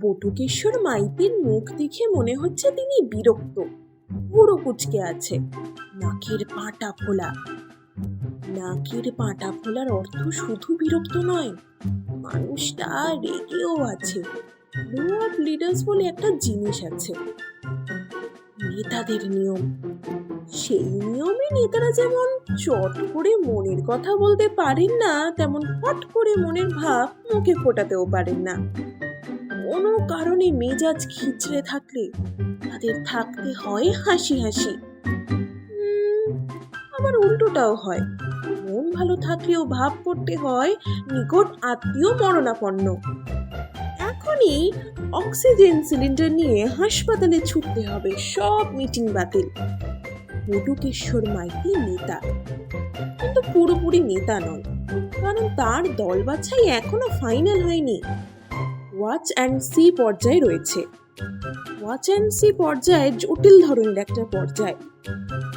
বটুকেশ্বর মাইতির মুখ দেখে মনে হচ্ছে তিনি বিরক্ত। পুরো কুচকে আছে। নাকের পাটা ফোলা। নাকের পাটা ফোলার অর্থ শুধু বিরক্ত নয়, মানুষটা রেগেও আছে। লিডার্স বলে একটা জিনিস আছে। নেতাদের নিয়ম। সেই নিয়মে নেতারা যেমন চট করে মনের কথা বলতে পারেন না, তেমন হট করে মনের ভাব মুখে ফোটাতেও পারেন না। কোনো কারণে মেজাজ খিচড়ে থাকলে তাদের থাকতে হয় হাসি হাসি। আবার উল্টোটাও হয়। মন ভালো থাকলেও ভাব করতে হয় নিকট আত্মীয় মরণাপন্ন। এখনই অক্সিজেন সিলিন্ডার নিয়ে হাসপাতালে ছুটতে হবে, সব মিটিং বাতিল। বটুকেশ্বর মাইতি নেতা। কিন্তু পুরোপুরি নেতা নন, কারণ তার দল বাছাই এখনও ফাইনাল হয়নি। ওয়াচ অ্যান্ড সি পর্যায়ে রয়েছে। ওয়াচ অ্যান্ড সি পর্যায়ে জটিল ধরনের একটা পর্যায়।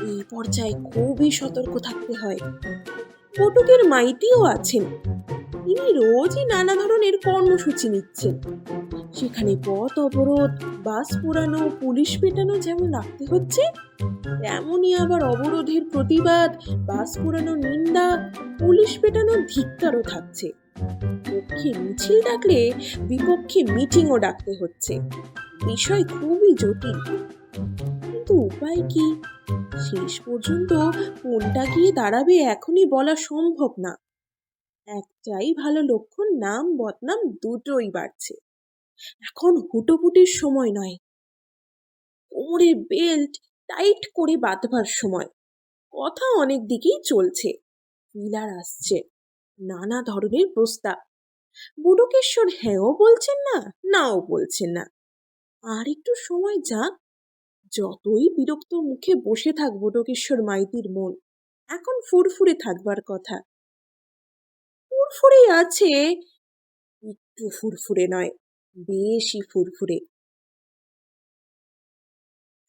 এই পর্যায়ে খুবই সতর্ক থাকতে হয়। বটুকের মাইতিও আছেন। তিনি রোজই নানা ধরনের কর্মসূচি নিচ্ছেন সেখানে পথ অবরোধ, বাস পোড়ানো, পুলিশ পেটানো যেমন রাখতে হচ্ছে, তেমনই আবার অবরোধের প্রতিবাদ, বাস পোড়ানোর নিন্দা, পুলিশ পেটানোর ধিক্কারও থাকছে। পক্ষে মিছিল ডাকলে বিপক্ষে মিটিংও ডাকতে হচ্ছে। বিষয় খুবই জটিল। কিন্তু উপায় কি? শেষ পর্যন্ত কোনটা গিয়ে দাঁড়াবে এখনই বলা সম্ভব না। একটাই ভালো লক্ষণ, নাম, বদনাম দুটোই বাড়ছে। এখন হুটোপুটির সময় নয়। কোমরে বেল্ট টাইট করে বাঁধবার সময়। কথা অনেক দিকেই চলছে। বিলার আসছে। নানা ধরনের প্রস্তাব। বুডুকেশ্বর হ্যাঁও বলছেন না, নাও বলছেন না। আর একটু সময় যাক। যতই বিরক্ত মুখে বসে থাক বটকেশ্বর মাইতির মন, এখন ফুরফুরে থাকবার কথা। ফুরফুরে আছে। একটু ফুরফুরে নয়, বেশি ফুরফুরে।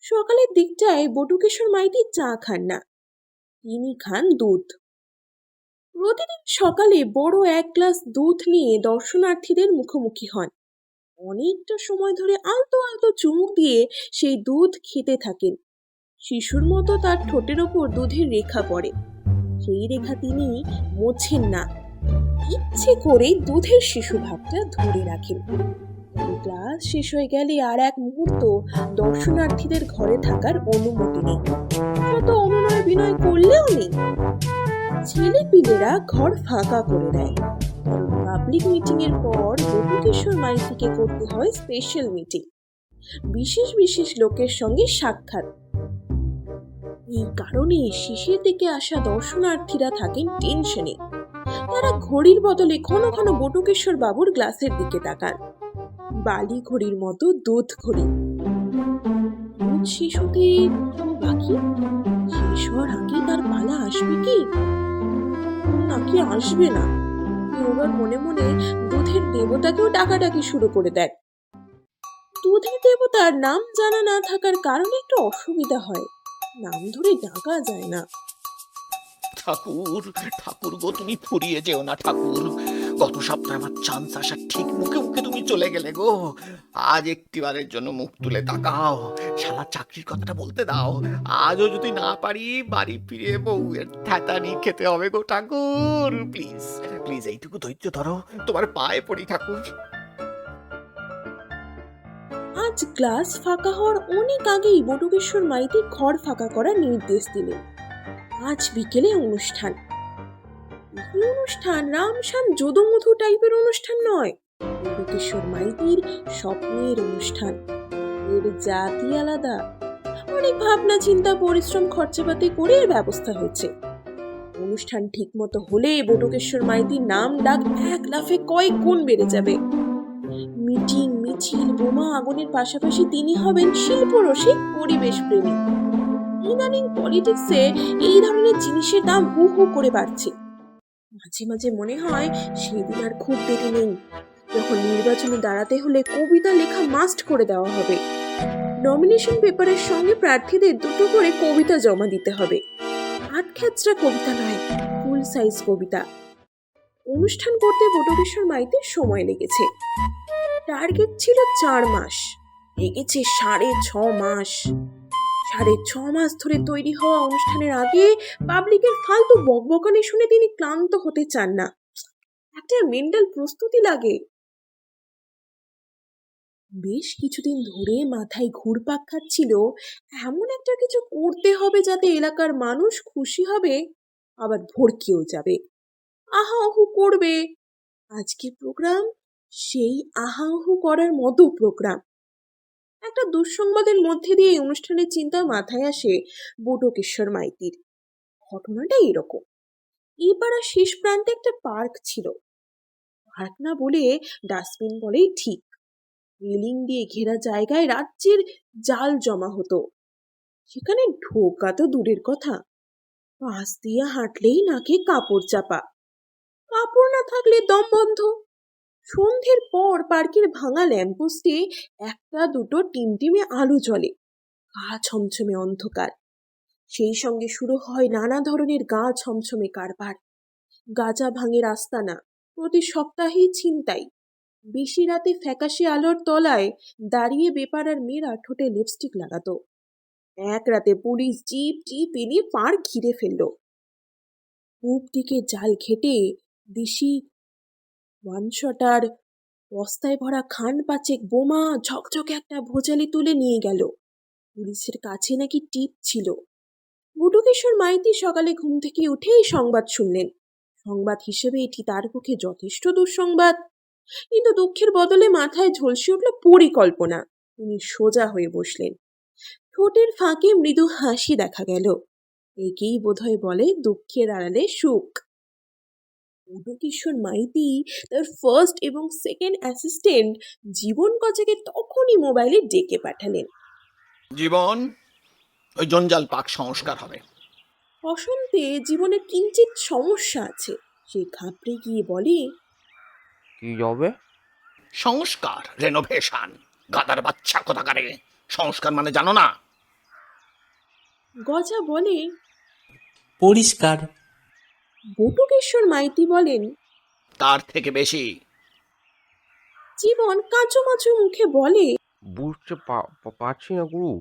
সকালের দিকটায় বটুকেশ্বর মাইতি চা খান না। তিনি খান দুধ। প্রতিদিন সকালে বড় এক গ্লাস দুধ নিয়ে দর্শনার্থীদের মুখোমুখি হন। অনেকটা সময় ধরে আলতো আলতো চুমুক দিয়ে সেই দুধ খেতে থাকেন। শিশুর মতো তার ঠোঁটের ওপর দুধের রেখা পড়ে। সেই রেখা তিনি মোছেন না। ইচ্ছে করে দুধের শিশু ভাবটা ধরে রাখেন। ক্লাস শেষ হয়ে গেলে আর এক মুহূর্ত দর্শনার্থীদের ঘরে থাকার অনুমতি নেই। শত অনুনয় বিনয় করলেও নেই। ছেলে পিলেরা ঘর ফাঁকা করে দেয়। পাবলিক মিটিং এর পর বটুকেশ্বর মাইতিকে করতে হয় স্পেশাল মিটিং বিশেষ বিশেষ লোকের সঙ্গে সাক্ষাৎ। এই কারণে শেষের দিকে আসা দর্শনার্থীরা থাকেন টেনশনে। তারা ঘড়ির বদলে ঘন ঘন বটুকেশ্বর বাবুর গ্লাসের দিকে তাকান। বালি ঘড়ির মতো দুধ ঘড়ি। বাকি? শেষ হওয়ার আগে তার পালা আসবে কি? নাকি আসবে না? এবার মনে মনে দুধের দেবতাকেও ডাকাডাকি শুরু করে দেয়। দুধের দেবতার নাম জানা না থাকার কারণে একটু অসুবিধা হয়। নাম ধরে ডাকা যায় না। ঠাকুর ঠাকুর গো, তুমি ফুরিয়ে যেও না ঠাকুর। গত সপ্তাহে আমার চান্স আসার ঠিক মুখে মুখে তুমি চলে গেলে গো। আজ একটিবারের জন্য মুখ তুলে তাকাও। শালা চাকরির কথাটা বলতে দাও। আজও যদি না পারি, বাড়ি ফিরে বউয়ের ঠেতানি খেতে হবে গো ঠাকুর। প্লিজ প্লিজ এইটুকু ধৈর্য ধরো। তোমার পায়ে পড়ি ঠাকুর। আজ ক্লাস ফাঁকা হওয়ার অনেক আগেই বটুকেশ্বর মাইতি ঘর ফাঁকা করার নির্দেশ দিলেন। আজ বিকেলে অনুষ্ঠান। অনুষ্ঠান? রামশান যদুমধু টাইপের অনুষ্ঠান নয় বটুকেশ্বর মাইতির স্বপ্নের অনুষ্ঠান। এর জাতি আলাদা। অনেক ভাবনা, চিন্তা, পরিশ্রম, খরচাপাতি করে ব্যবস্থা হয়েছে। অনুষ্ঠান ঠিক মতো হলে বটকেশ্বর মাইতির নাম ডাক এক লাফে কয়েক গুণ বেড়ে যাবে। মিটিং, মিছিল, বোমা আগুনের পাশাপাশি তিনি হবেন শিল্পরসিক পরিবেশ প্রেমী ইদানিং পলিটিক্সে এই ধরনের জিনিসের দাম হু হু করে বাড়ছে। মাঝে মাঝে মনে হয় সেদিন আর খুব দেরি নেই। যখন নির্বাচনে দাঁড়াতে হলে কবিতা লেখা মাস্ট করে দেওয়া হবে। নমিনেশন পেপারের সঙ্গে প্রার্থীদের দুটো করে কবিতা জমা দিতে হবে। আট খেচরা কবিতা নয় ফুল সাইজ কবিতা। অনুষ্ঠান করতে বটকেশ্বর মাইতে সময় লেগেছে। টার্গেট ছিল চার মাস, লেগেছে সাড়ে ছ মাস। সাড়ে ছ মাস ধরে তৈরি হওয়া অনুষ্ঠানের আগে পাবলিকের ফালতু বকবকানি শুনে তিনি ক্লান্ত হতে চান না। একটা মেন্টাল প্রস্তুতি লাগে। বেশ কিছুদিন ধরে মাথায় ঘুরপাক খাচ্ছিল, এমন একটা কিছু করতে হবে যাতে এলাকার মানুষ খুশি হবে, আবার ভড়কেও যাবে। আহা আহু করবে। আজকে প্রোগ্রাম সেই আহা আহু করার মতো প্রোগ্রাম। একটা দুঃসংবাদের মধ্যে দিয়ে এই অনুষ্ঠানের চিন্তা মাথায় আসে বটকেশ্বর মাইতির। ঘটনাটা এরকম। এই পাড়ার শেষ প্রান্তে একটা পার্ক ছিল। পার্ক না বলে ডাস্টবিন বলেই ঠিক। রেলিং দিয়ে ঘেরা জায়গায় রাজ্যের জাল জমা হতো। সেখানে ঢোকা তো দূরের কথা। পাশ দিয়ে হাঁটলেই নাকে কাপড় চাপা। কাপড় না থাকলে দম বন্ধ। সন্ধ্যের পর পার্কের ভাঙা ল্যাম্পোস্টে একটা দুটো টিমটিমে আলো জ্বলে। গা ছমছমে অন্ধকার। সেই সঙ্গে শুরু হয় নানা ধরনের গা ছমছমে কারবার। গাজা ভাঙে রাস্তা না, প্রতি সপ্তাহেই ছিনতাই। বেশি রাতে ফ্যাকাশে আলোর তলায় দাঁড়িয়ে বেপারার মেয়েরা ঠোঁটে লিপস্টিক লাগাতো। এক রাতে পুলিশ জিপ টিপ এনে পার ঘিরে ফেলল। পূব দিকে জাল ঘেটে দিশি ওয়ান শটার বস্তায় ভরা খান পাচেক বোমা ঝকঝকে একটা ভোজালি তুলে নিয়ে গেল। পুলিশের কাছে নাকি টিপ ছিল। বটুকেশ্বর মাইতি সকালে ঘুম থেকে উঠেই সংবাদ শুনলেন। সংবাদ হিসেবে এটি তার পক্ষে যথেষ্ট দুঃসংবাদ। কিন্তু দুঃখের বদলে মাথায় ঝলসে উঠল পরিকল্পনা। তিনি সোজা হয়ে বসলেন। ঠোঁটের ফাঁকে মৃদু হাসি দেখা গেল। একেই বোধহয় বলে দুঃখের আড়ালে সুখ। মধুকিশোর মাইতি তার ফার্স্ট এবং সেকেন্ড অ্যাসিস্ট্যান্ট জীবন কচাকে তখনই মোবাইলে ডেকে পাঠালেন। জীবন ওই জঞ্জাল পাক সংস্কার হবে। বসন্তে জীবনে কিঞ্চিত সমস্যা আছে। সে ঘাবড়ে গিয়ে বলে কি হবে? সংস্কার রেনোভেশন গাদার বাচ্চা কোথাকারে? সংস্কার মানে জানো না? গজা বলে পরিষ্কার। বটুকেশ্বর মাইতি বলেন তার থেকে বেশি। জীবন কাঁচো মাচো মুখে বলে বুঝতে পা- পা- পারছি না গুরু।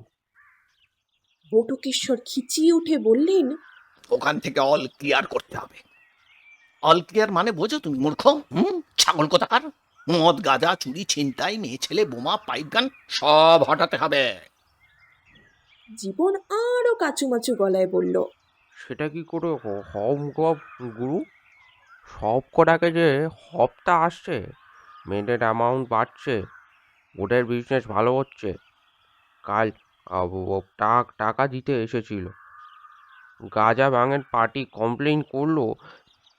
বটুকেশ্বর খিচিয়ে উঠে বললেন ওখান থেকে অল ক্লিয়ার করতে হবে। অল ক্লিয়ার মানে বোঝো তুমি মূর্খ হুম? ছাগল কোথাকার? মদ গাঁজা চুরি ছিনতাই মেয়ে ছেলে বোমা পাইপ গান সব হটাতে হবে। জীবন আরও কাচুমাচু গলায় বলল সেটা কি করে হব গব গুরু? সব কটাকে যে হবটা আসছে মেয়েদের অ্যামাউন্ট বাড়ছে, ওদের বিজনেস ভালো হচ্ছে। কাল টাক, টাকা দিতে এসেছিল। গাজা ভাঙের পার্টি কমপ্লেন করল,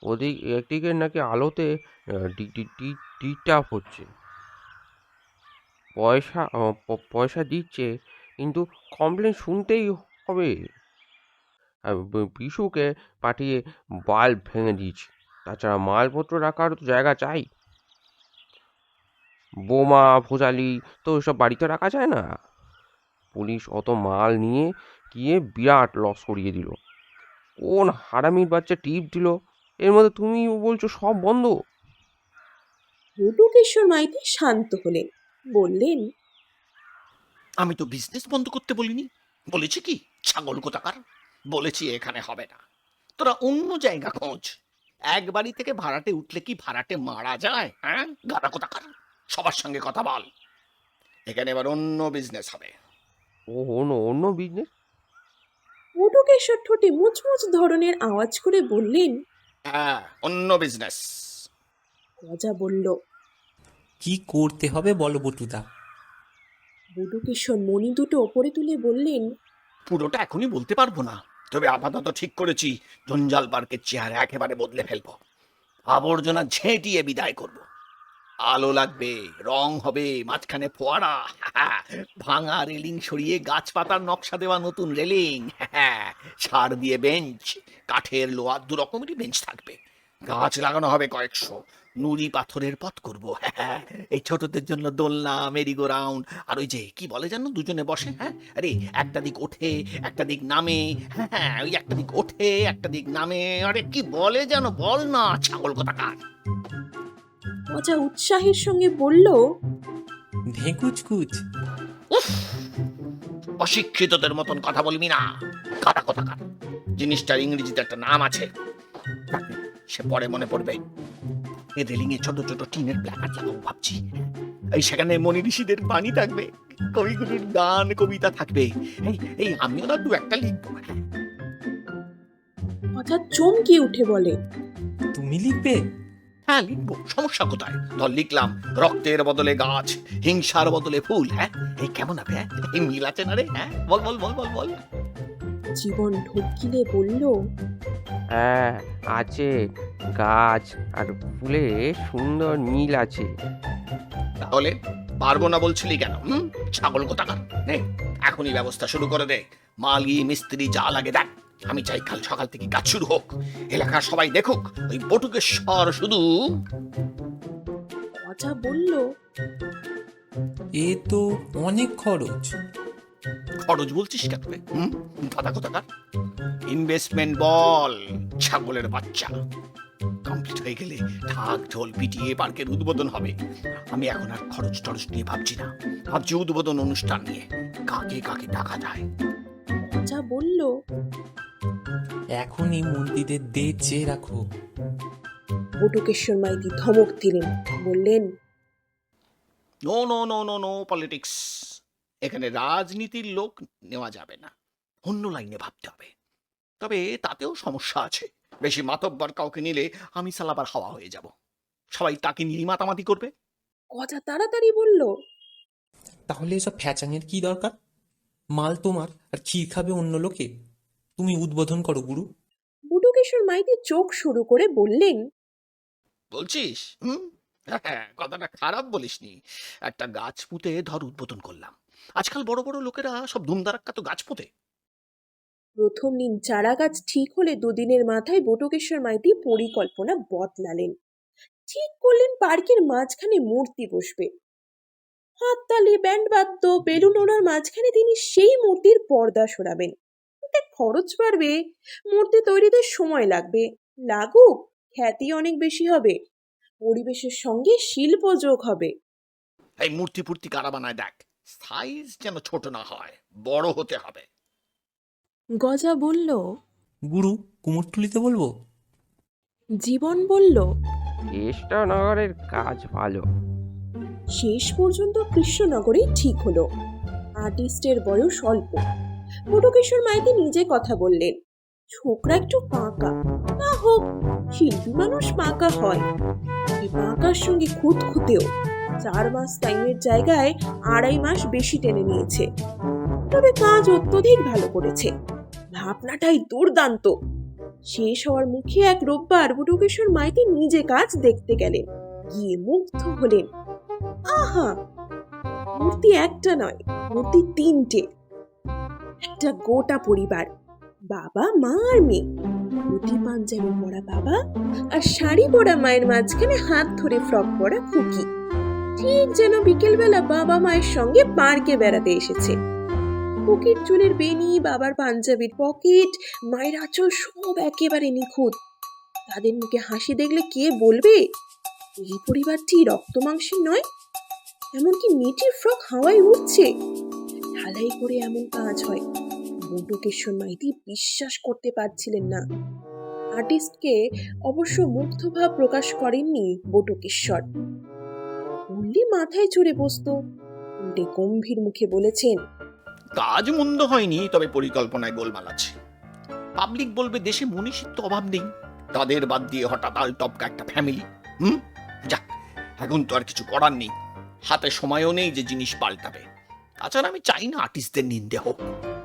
ওদিক, একদিকে নাকি আলোতে ডিস্টার্ব হচ্ছে। পয়সা পয়সা দিচ্ছে, কিন্তু কমপ্লেন শুনতেই হবে। বিশুকে পাঠিয়ে বাল্ব ভেঙে দিয়েছি। তাছাড়া মালপত্র রাখার তো জায়গা চাই। বোমা ভোজালি তো সব বাড়িতে রাখা যায় না। পুলিশ অত মাল নিয়ে গিয়ে বিরাট লস করিয়ে দিল। কোন হারামির বাচ্চা টিপ দিল? এর মধ্যে তুমি বলছো সব বন্ধ? বটুকেশ্বর মাইতি শান্ত হলেন। বললেন আমি তো বিজনেস বন্ধ করতে বলিনি। বলেছি কি ছাগল কোথাকার? বলেছি এখানে হবে না। তোরা অন্য জায়গা খোঁজ। এক বাড়ি থেকে ভাড়াটে উঠলে কি ভাড়াটে মারা যায় হ্যাঁ? গাদা কোথা কোথাকার? সবার সঙ্গে কথা বল। এখানে এবার অন্য বিজনেস হবে। ও অন্য অন্য বিজনেস বটুকেশ্বর ঠোঁটে মুচমুচ ধরনের আওয়াজ করে বললেন হ্যাঁ অন্য বিজনেস গজা বলল কি করতে হবে বলো বটুদা? বটুকেশ্বর মণি দুটো ওপরে তুলে বললেন পুরোটা এখনই বলতে পারব না। তবে আপাতত ঠিক করেছি, জঞ্জাল পার্কের চেহারা একেবারে বদলে ফেলব। আবর্জনা ঝেঁটিয়ে বিদায় করব। আলো লাগবে, রং হবে, মাঝখানে ফোয়ারা ভাঙা রেলিং সরিয়ে গাছপাতার নকশা দেওয়া নতুন রেলিং সার দিয়ে বেঞ্চ, কাঠের লোহার দু রকমেরই বেঞ্চ থাকবে। গাছ লাগানো হবে কয়েকশো নুড়ি পাথরের পথ করব। এই ছোটদের জন্য দোলনা মেরিগো রাউন্ড আর ওই যে কি বলে জানো? দুজনে বসে হ্যাঁ? আরে একটা দিক ওঠে একটা দিক নামে হ্যাঁ ওই একটা দিক ওঠে একটা দিক নামে। আরে কি বলে জানো? বল না ছাগল কোথাকার। গজা উৎসাহের সঙ্গে বলল ঢেকুচকুচ। উফ! অশিক্ষিতদের মতন কথা বলবি না। কাটা কোথাকার? জিনিসটার ইংরেজিতে একটা নাম আছে। সে পরে মনে পড়বে। রেলিং এ ছোট ছোট টিনের প্ল্যাকার্ড লাগাবো ভাবছি। এই সেখানে মনি ঋষিদের বাণী থাকবে কবিগুরুর গান কবিতা থাকবে। এই এই আমিও না দু একটা লিখব। চমকে উঠে বলে তুমি লিখবে? হ্যাঁ লিখব সমস্যা কোথায়? ধর লিখলাম রক্তের বদলে গাছ হিংসার বদলে ফুল হ্যাঁ? এই কেমন হবে হ্যাঁ? এই মিল আছে না রে হ্যাঁ? বল বল বল বল বল। জীবন ঢুকিলে বলল হ্যাঁ আছে। গাছ আর ফুলে সুন্দর মিল আছে। তাহলে পারব না বলছিলি কেন হুম? ছাগল কোথাকার? নে এখনই ব্যবস্থা শুরু করে দে। মালি মিস্ত্রি যা লাগে দেখ। আমি চাই কাল সকাল থেকে কাজ শুরু হোক। এলাকার সবাই দেখুক ওই বটুকেশ্বর শুধু বলল এ তো অনেক খরচ। খরচ বলছিস কেন রে? হুম? দাদা কোথাকার? ইনভেস্টমেন্ট বল ছাগলের বাচ্চা। কমপ্লিট হয়ে গেলে ঢাক ঢোল পিটিয়ে পার্কের উদ্বোধন হবে। আমি এখন আর খরচ টরচ নিয়ে ভাবছি না। ভাবছি উদ্বোধন অনুষ্ঠান নিয়ে কাকে কাকে ডাকা যায়। যা বলল। এখনই মন্ত্রীদের দে চেয়ে রাখো। বটুকেশ্বর মাইতি ধমক দিলেন। বললেন no no no no no politics. এখানে রাজনীতির লোক নেওয়া যাবে না। অন্য লাইনে ভাবতে হবে। তবে তাতেও সমস্যা আছে। বেশি মাতব্বর কাউকে নিলে আমি সালাবার হাওয়া হয়ে যাব। সবাই তাকে নিয়েই মাতামাতি করবে। গজা তাড়াতাড়ি বলল তাহলে এসব ফ্যাচাঙের কি দরকার? মাল তোমার আর ক্ষীর খাবে অন্য লোকে। তুমি উদ্বোধন করো গুরু। বটুকেশ্বর মাইতি চোখ শুরু করে বললেন বলছিস? হুম? হ্যাঁ, কথাটা খারাপ বলিসনি। একটা গাছ পুঁতে ধর উদ্বোধন করলাম। আজকাল বড় বড় লোকেরা সব ধুমধারাক্কা তো গাছ পুঁতে। প্রথম দিন চারা গাছ ঠিক হলে দুদিনের মাথায় বটুকেশ্বর মাইতি পরিকল্পনা বদলালেন। ঠিক করলেন পার্কের মাঝখানে মূর্তি বসবে। হাততালি, ব্যান্ড বাদ্য, বেলুন ওড়ার মাঝখানে তিনি সেই মূর্তির পর্দা সরাবেন। এতে খরচ বাড়বে, মূর্তি তৈরিতে সময় লাগবে। লাগুক, খ্যাতি অনেক বেশি হবে, পরিবেশের সঙ্গে শিল্প যোগ হবে। এই মূর্তি ফুর্তি কারা বানায় দেখ? সাইজ যেন ছোট না হয়, বড় হতে হবে। গজা বলল গুরু কুমোরটুলিতে বলব? জীবন বলল কৃষ্ণনগরের কাজ ভালো। শেষ পর্যন্ত কৃষ্ণনগরেই ঠিক হলো। আর্টিস্টের বয়স অল্প। বটকেশ্বর মাইতি নিজে কথা বললেন ছোকরা একটু পাকা। না হোক শিল্পী মানুষ পাকা হয়। এই পাকার সঙ্গে খুঁত খুঁতেও চার মাস টাইমের জায়গায় আড়াই মাস বেশি টেনে নিয়েছে। তবে কাজ অত্যধিক ভালো করেছে। ভাবনাটাই দুর্দান্ত। শেষ হওয়ার মুখে এক রোববার বটকেশ্বর মাইতি নিজে কাজ দেখতে গেলেন, গিয়ে মুগ্ধ হলেন। আহা! মূর্তি একটা নয়, মূর্তি তিনটে। একটা গোটা পরিবার, বাবা, মা আর মেয়ে। ধুতি পাঞ্জাবি পরা বাবা আর শাড়ি পরা মায়ের মাঝখানে হাত ধরে ফ্রক পরা খুকি। ঠিক যেন বিকেলবেলা বাবা মায়ের সঙ্গে পার্কে বেড়াতে এসেছে। খুকির চুলের বেনি বাবার পাঞ্জাবির পকেট, মায়ের আঁচল সব একেবারে নিখুঁত। তাদের মুখে হাসি দেখলে কে বলবে? এই পরিবারটি রক্ত মাংসের নয়, এমনকি মেয়েটির ফ্রক হাওয়ায় উঠছে ঢালাই করে এমন কাজ হয় বটুকেশ্বর মাইতি বিশ্বাস করতে পারছিলেন না। আর্টিস্টকে অবশ্য মুগ্ধভাব প্রকাশ করেননি বটুকেশ্বর বললে মাথায় চড়ে বসতো, উল্টে গম্ভীর মুখে বলেছেন কাজ মন্দ হয়নি, তবে পরিকল্পনায় গোলমাল আছে। পাবলিক বলবে, দেশে মনীষিত্ব অভাব নেই। তাদের বাদ দিয়ে হঠাৎ আল টপকা একটা ফ্যামিলি হুম? যাক, এখন তো আর কিছু করার নেই। হাতে সময়ও নেই যে জিনিস পাল্টাবে। তাছাড়া আমি চাই না আর্টিস্টদের নিন্দে হোক।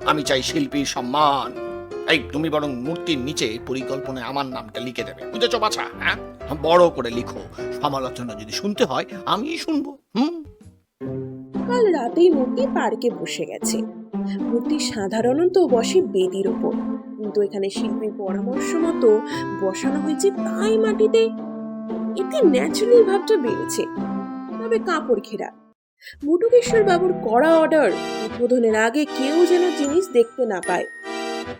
আমি চাই শিল্পীর সম্মান। এই, তুমি বরং মূর্তির নিচে পরিকল্পনায় আমার নামটা লিখে দেবে। বুঝেছ বাছা? হ্যাঁ? বড় করে লিখো। সমালোচনা যদি শুনতে হয় আমি শুনব। হুম? কাল রাতেই মূর্তি পার্কে বসে গেছে। মূর্তি সাধারণত বসে বেদির ওপর। কিন্তু এখানে শিল্পীর পরামর্শ মতো বসানো হয়েছে তাই মাটিতে। এতে ন্যাচারাল ভাবটা বেড়েছে তবে কাপড় ঘেরা। মুটুকেশ্বর বাবুর কড়া অর্ডার উদ্বোধনের আগে কেউ যেন জিনিস দেখতে না পায়।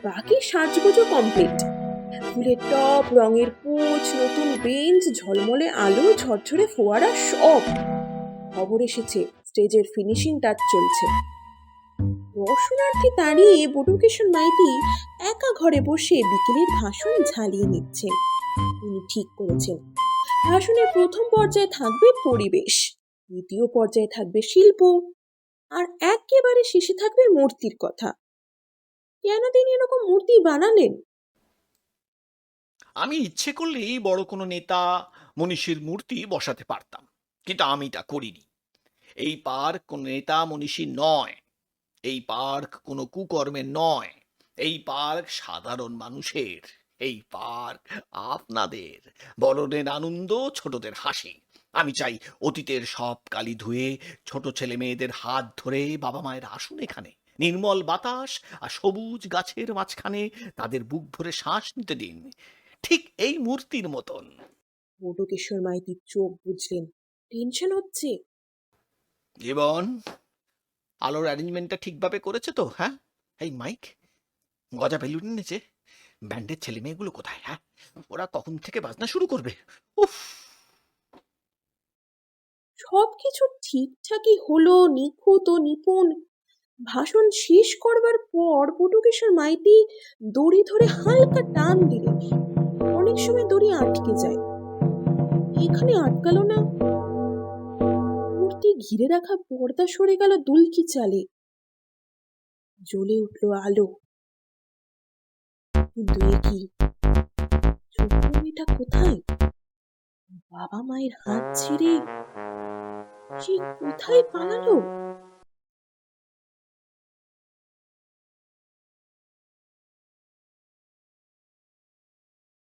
বাকি সাজগোজও কমপ্লিট। ফুলের টপ, রঙের পোচ নতুন বেঞ্চ, ঝলমলে আলো, ঝরঝরে ফোয়ারা সব। খবর এসেছে, স্টেজের ফিনিশিং টাচ চলছে। দর্শনার্থী দাঁড়িয়ে বটুকেশ্বর মাইতি একা ঘরে বসে বিকেলের ভাষণ ঝালিয়ে নিচ্ছেন তিনি ঠিক করেছেন। ভাষণের প্রথম পর্যায়ে থাকবে পরিবেশ, দ্বিতীয় পর্যায়ে থাকবে শিল্প, আর একেবারে শেষে থাকবে মূর্তির কথা। কেন তিনি এরকম মূর্তি বানালেন? আমি ইচ্ছে করলেই বড় কোনো নেতা, মনীষীর মূর্তি বসাতে পারতাম। কিন্তু আমি তা করিনি। এই পার্ক কোনো নেতা মনীষী নয়। এই পার্ক কোনো কুকর্মের নয়। এই পার্ক সাধারণ মানুষের। এই পার্ক আপনাদের। বড়দের আনন্দ, ছোটদের হাসি। আমি চাই অতীতের সব কালি ধুয়ে, ছোট ছেলে মেয়েদের হাত ধরে বাবা মায়ের আসুন এখানে। নির্মল বাতাস আর সবুজ গাছের মাঝখানে তাদের বুক ভরে শ্বাস নিতে দিন। ঠিক এই মূর্তির মতন। বটুকেশ্বর মাইতির চোখ বুঝলেন টেনশন হচ্ছে? জীবন আলোর অ্যারেঞ্জমেন্টটা ঠিকভাবে করেছে তো হ্যাঁ? এই মাইক গজা বেলুন এনেছে। ব্যান্ডের ছেলে মেয়েগুলো কোথায় হ্যাঁ? ওরা কখন থেকে বাজনা শুরু করবে? উফ! সবকিছু ঠিকঠাকই হলো নিখুঁত ও নিপুণ। ভাষণ শেষ করবার পর বটুকেশ্বর মাইতি দড়ি ধরে হালকা টান দিলেন। অনেক সময় দড়ি আটকে যায়। এখানে আটকালো না। ঘিরে রাখা পর্দা সরে গেল দুলকি চালে। জ্বলে উঠল আলো। কি? মেয়েটা কোথায়? বাবা মায়ের হাত ছেড়ে কোথায় পালালো?